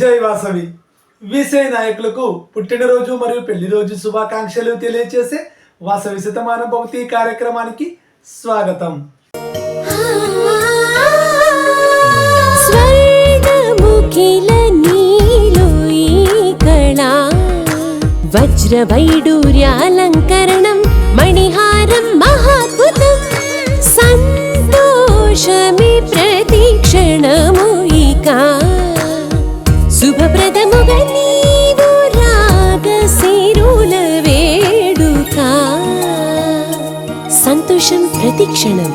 జై వాసవి. విసే నాయకులకు పుట్టినరోజు మరియు పెళ్ళి రోజు శుభాకాంక్షలు తెలియజేసే వాసవి శతమాన భవతి కార్యక్రమానికి స్వాగతం. స్వర్గముఖిల నీలో వజ్రవైడూర్యాలంకరణం మణిహారం మహాద్భుతం సంతోషమే సంతోషం ప్రతిక్షణం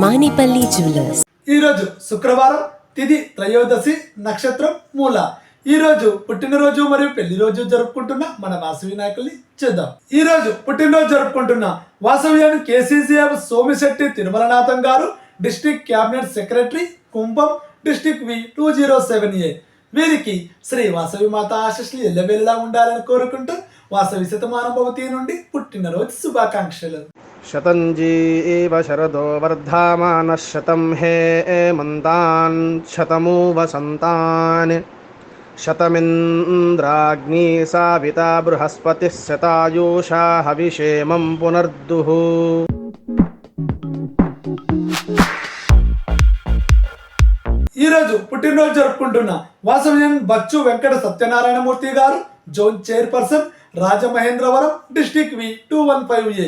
మానిపల్లి జ్యువెలర్స్. ఈరోజు శుక్రవారం తిది త్రయోదశి నక్షత్రం మూల. ఈ రోజు పుట్టినరోజు మరియు పెళ్ళి రోజు జరుపుకుంటున్న మన వాసవి నాయకుల్ని చూద్దాం. ఈ రోజు పుట్టినరోజు జరుపుకుంటున్న వాసవ్యాన్ని కేసీసీఎఫ్ సోమిశెట్టి తిరుమలనాథం గారు district cabinet secretary Kumbham district V two zero seven A. వీరికి శ్రీ వాసవి మాత ఆశస్లు ఎల్లవేళలా ఉండాలని కోరుకుంటూ వాసవి శతమాన భవతి నుండి పుట్టినరోజు శుభాకాంక్షలు. शतञ्जीव शरदो वर्धामानः शतं हे एमन्तान् शतमु वसन्तान् शतमिन्द्राग्नी साविता बृहस्पतिः शतायुषा हविषेमं पुनर्दुः ఈ రోజు పుట్టినరోజు జరుపుకుంటున్న వాసవ్యం బచ్చు వెంకట సత్యనారాయణమూర్తి గారు zone chairperson Rajamahendravaram district V two one five A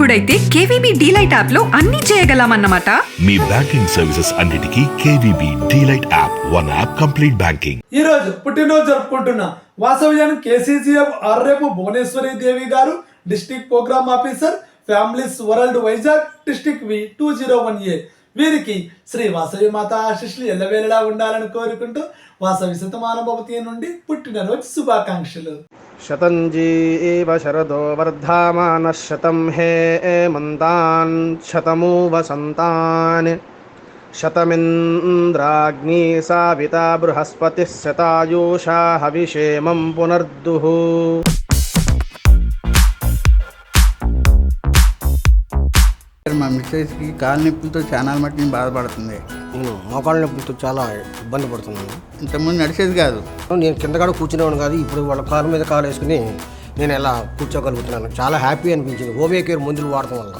అప్పుడైతే కేవీబీ డీలైట్ యాప్లో అన్ని చేయగలమన్నమాట. మీ బ్యాంకింగ్ సర్వీసెస్ అన్నిటికీ KVB DLite app one app complete banking. ఈ రోజు పుట్టినరోజు జరుపుకుంటున్న వాసవ్యాన్ని కేసీసీఎఫ్ ఆర్రేపు భువనేశ్వరి దేవి గారు district programme officer families world Vizag district V two zero one A. వీరికి శ్రీ వాసవి మాత ఆశీస్సులు ఎల్లవేళలా ఉండాలని కోరుకుంటూ వాసవి శతమాన భవతి నుండి పుట్టినరోజు శుభాకాంక్షలు. शतञ्जीव शरदो वर्धामानः शतं हे एमन्तान् शतमु वसन्तान् शतमिन्द्राग्नी साविता बृहस्पतिः शतायुषा हविषेमं पुनर्दुः మా మిస్సెస్కి కాలు నొప్పులతో చాలా మట్టుకు బాధపడుతుంది నేను మోకాళ్ళ నొప్పులతో చాలా ఇబ్బంది పడుతున్నాను. ఇంతకుముందు నడిచేది కాదు. నేను కింద కాడ కూర్చునేవాడు కాదు ఇప్పుడు వాళ్ళ కారు మీద కాలు వేసుకుని నేను ఎలా కూర్చోగలుగుతున్నాను. చాలా హ్యాపీ అనిపించింది. హోమియో కేర్ మందులు వాడటం వల్ల.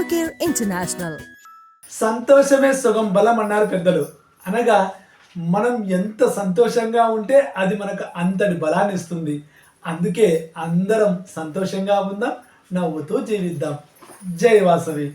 Care International. సంతోషమే సుఖం బలం అన్నారు పెద్దలు. అనగా మనం ఎంత సంతోషంగా ఉంటే అది మనకు అంతటి బలాన్ని ఇస్తుంది. అందుకే అందరం సంతోషంగా ఉందాం నవ్వుతూ జీవిద్దాం. జై వాసవి